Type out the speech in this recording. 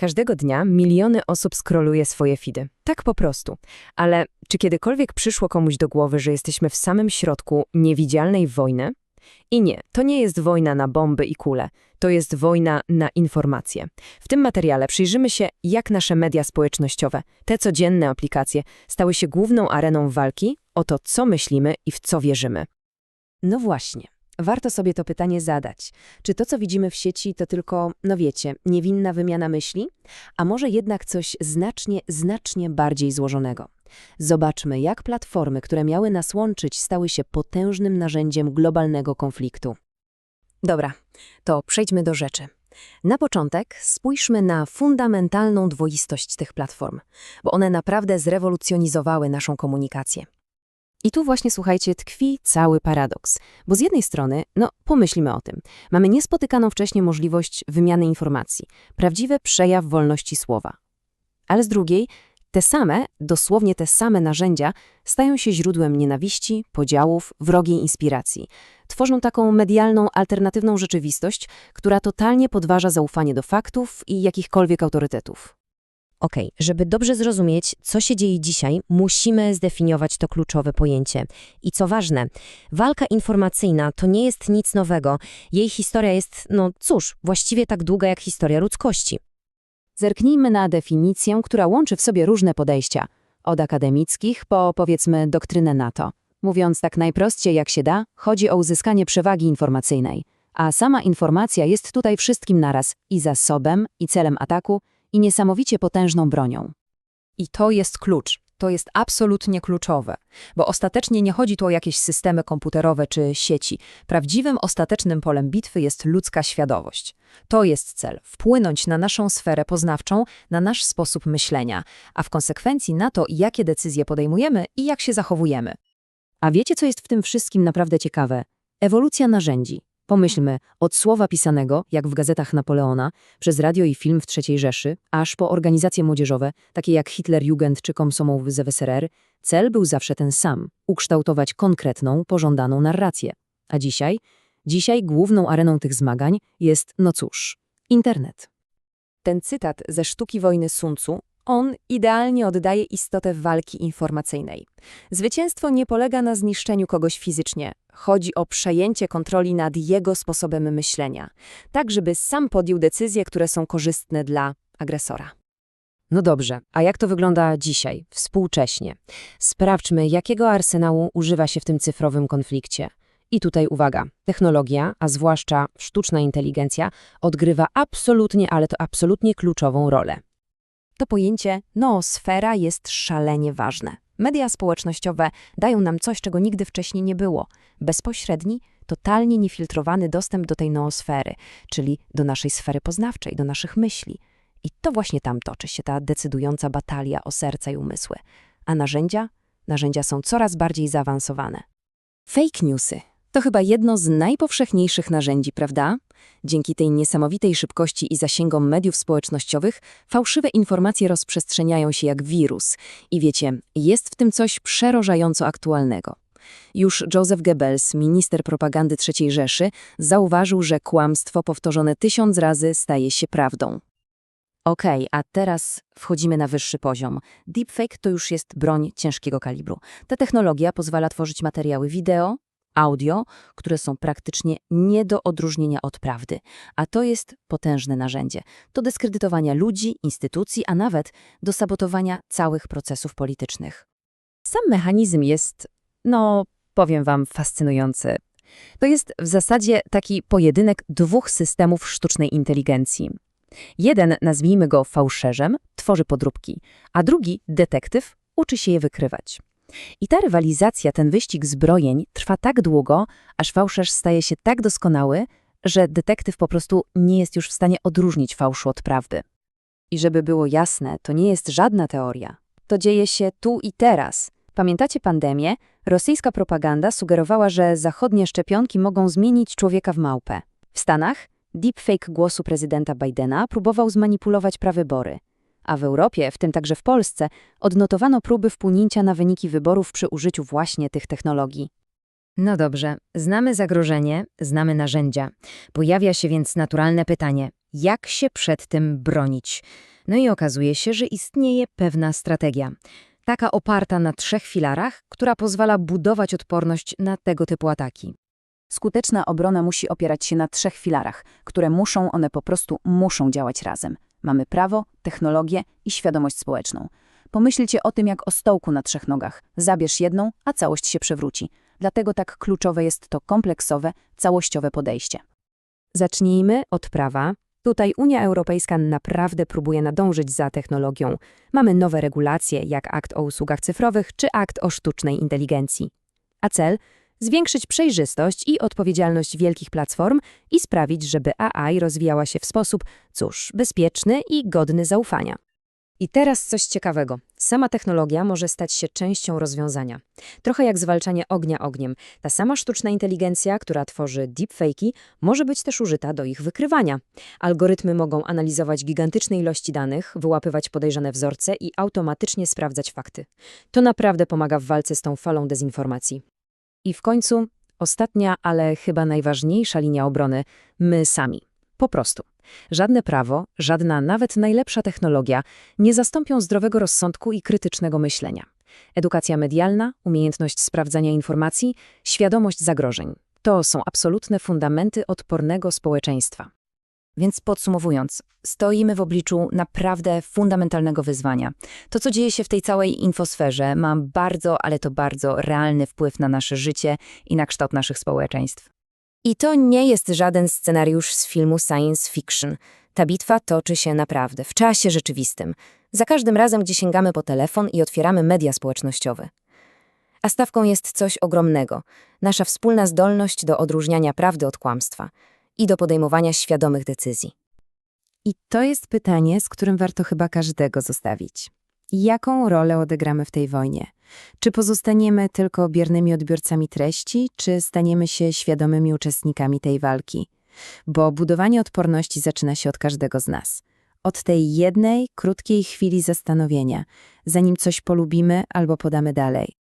Każdego dnia miliony osób skroluje swoje feedy. Tak po prostu. Ale czy kiedykolwiek przyszło komuś do głowy, że jesteśmy w samym środku niewidzialnej wojny? I nie, to nie jest wojna na bomby i kule. To jest wojna na informacje. W tym materiale przyjrzymy się, jak nasze media społecznościowe, te codzienne aplikacje, stały się główną areną walki o to, co myślimy i w co wierzymy. No właśnie. Warto sobie to pytanie zadać. Czy to, co widzimy w sieci, to tylko, no wiecie, niewinna wymiana myśli? A może jednak coś znacznie, znacznie bardziej złożonego? Zobaczmy, jak platformy, które miały nas łączyć, stały się potężnym narzędziem globalnego konfliktu. Dobra, to przejdźmy do rzeczy. Na początek spójrzmy na fundamentalną dwoistość tych platform, bo one naprawdę zrewolucjonizowały naszą komunikację. I tu właśnie, słuchajcie, tkwi cały paradoks. Bo z jednej strony, no pomyślmy o tym, mamy niespotykaną wcześniej możliwość wymiany informacji, prawdziwy przejaw wolności słowa. Ale z drugiej, te same, dosłownie te same narzędzia stają się źródłem nienawiści, podziałów, wrogiej inspiracji. Tworzą taką medialną, alternatywną rzeczywistość, która totalnie podważa zaufanie do faktów i jakichkolwiek autorytetów. Okej, żeby dobrze zrozumieć, co się dzieje dzisiaj, musimy zdefiniować to kluczowe pojęcie. I co ważne, walka informacyjna to nie jest nic nowego. Jej historia jest, no cóż, właściwie tak długa jak historia ludzkości. Zerknijmy na definicję, która łączy w sobie różne podejścia. Od akademickich po, powiedzmy, doktrynę NATO. Mówiąc tak najprościej jak się da, chodzi o uzyskanie przewagi informacyjnej. A sama informacja jest tutaj wszystkim naraz i zasobem, i celem ataku, i niesamowicie potężną bronią. I to jest klucz. To jest absolutnie kluczowe, bo ostatecznie nie chodzi tu o jakieś systemy komputerowe czy sieci. Prawdziwym, ostatecznym polem bitwy jest ludzka świadomość. To jest cel wpłynąć na naszą sferę poznawczą, na nasz sposób myślenia, a w konsekwencji na to, jakie decyzje podejmujemy i jak się zachowujemy. A wiecie, co jest w tym wszystkim naprawdę ciekawe? Ewolucja narzędzi. Pomyślmy, od słowa pisanego, jak w gazetach Napoleona, przez radio i film w III Rzeszy, aż po organizacje młodzieżowe, takie jak Hitlerjugend czy Komsomol w ZSRR, cel był zawsze ten sam – ukształtować konkretną, pożądaną narrację. A dzisiaj? Dzisiaj główną areną tych zmagań jest, no cóż, internet. Ten cytat ze Sztuki Wojny Sun Tzu on idealnie oddaje istotę walki informacyjnej. Zwycięstwo nie polega na zniszczeniu kogoś fizycznie. Chodzi o przejęcie kontroli nad jego sposobem myślenia, tak żeby sam podjął decyzje, które są korzystne dla agresora. No dobrze, a jak to wygląda dzisiaj, współcześnie? Sprawdźmy, jakiego arsenału używa się w tym cyfrowym konflikcie. I tutaj uwaga, technologia, a zwłaszcza sztuczna inteligencja, odgrywa absolutnie, ale to absolutnie kluczową rolę. To pojęcie noosfera jest szalenie ważne. Media społecznościowe dają nam coś, czego nigdy wcześniej nie było. Bezpośredni, totalnie niefiltrowany dostęp do tej noosfery, czyli do naszej sfery poznawczej, do naszych myśli. I to właśnie tam toczy się ta decydująca batalia o serca i umysły. A narzędzia? Narzędzia są coraz bardziej zaawansowane. Fake newsy to chyba jedno z najpowszechniejszych narzędzi, prawda? Dzięki tej niesamowitej szybkości i zasięgom mediów społecznościowych fałszywe informacje rozprzestrzeniają się jak wirus. I wiecie, jest w tym coś przerażająco aktualnego. Już Joseph Goebbels, minister propagandy III Rzeszy, zauważył, że kłamstwo powtórzone tysiąc razy staje się prawdą. Okej, a teraz wchodzimy na wyższy poziom. Deepfake to już jest broń ciężkiego kalibru. Ta technologia pozwala tworzyć materiały wideo, audio, które są praktycznie nie do odróżnienia od prawdy, a to jest potężne narzędzie do dyskredytowania ludzi, instytucji, a nawet do sabotowania całych procesów politycznych. Sam mechanizm jest, no, powiem wam, fascynujący. To jest w zasadzie taki pojedynek dwóch systemów sztucznej inteligencji. Jeden, nazwijmy go fałszerzem, tworzy podróbki, a drugi, detektyw, uczy się je wykrywać. I ta rywalizacja, ten wyścig zbrojeń trwa tak długo, aż fałszerz staje się tak doskonały, że detektyw po prostu nie jest już w stanie odróżnić fałszu od prawdy. I żeby było jasne, to nie jest żadna teoria. To dzieje się tu i teraz. Pamiętacie pandemię? Rosyjska propaganda sugerowała, że zachodnie szczepionki mogą zmienić człowieka w małpę. W Stanach deepfake głosu prezydenta Bidena próbował zmanipulować prawybory a w Europie, w tym także w Polsce, odnotowano próby wpłynięcia na wyniki wyborów przy użyciu właśnie tych technologii. No dobrze, znamy zagrożenie, znamy narzędzia. Pojawia się więc naturalne pytanie, jak się przed tym bronić? No i okazuje się, że istnieje pewna strategia. Taka oparta na trzech filarach, która pozwala budować odporność na tego typu ataki. Skuteczna obrona musi opierać się na trzech filarach, które muszą, one po prostu muszą działać razem. Mamy prawo, technologię i świadomość społeczną. Pomyślcie o tym jak o stołku na trzech nogach. Zabierz jedną, a całość się przewróci. Dlatego tak kluczowe jest to kompleksowe, całościowe podejście. Zacznijmy od prawa. Tutaj Unia Europejska naprawdę próbuje nadążyć za technologią. Mamy nowe regulacje, jak akt o usługach cyfrowych czy akt o sztucznej inteligencji. A cel? Zwiększyć przejrzystość i odpowiedzialność wielkich platform i sprawić, żeby AI rozwijała się w sposób, cóż, bezpieczny i godny zaufania. I teraz coś ciekawego. Sama technologia może stać się częścią rozwiązania. Trochę jak zwalczanie ognia ogniem. Ta sama sztuczna inteligencja, która tworzy deepfake'i, może być też użyta do ich wykrywania. Algorytmy mogą analizować gigantyczne ilości danych, wyłapywać podejrzane wzorce i automatycznie sprawdzać fakty. To naprawdę pomaga w walce z tą falą dezinformacji. I w końcu ostatnia, ale chyba najważniejsza linia obrony my sami. Po prostu. Żadne prawo, żadna nawet najlepsza technologia nie zastąpią zdrowego rozsądku i krytycznego myślenia. Edukacja medialna, umiejętność sprawdzania informacji, świadomość zagrożeń to są absolutne fundamenty odpornego społeczeństwa. Więc podsumowując, stoimy w obliczu naprawdę fundamentalnego wyzwania. To, co dzieje się w tej całej infosferze, ma bardzo, ale to bardzo realny wpływ na nasze życie i na kształt naszych społeczeństw. I to nie jest żaden scenariusz z filmu science fiction. Ta bitwa toczy się naprawdę, w czasie rzeczywistym. Za każdym razem, gdzie sięgamy po telefon i otwieramy media społecznościowe. A stawką jest coś ogromnego. Nasza wspólna zdolność do odróżniania prawdy od kłamstwa i do podejmowania świadomych decyzji. I to jest pytanie, z którym warto chyba każdego zostawić. Jaką rolę odegramy w tej wojnie? Czy pozostaniemy tylko biernymi odbiorcami treści, czy staniemy się świadomymi uczestnikami tej walki? Bo budowanie odporności zaczyna się od każdego z nas. Od tej jednej, krótkiej chwili zastanowienia, zanim coś polubimy albo podamy dalej.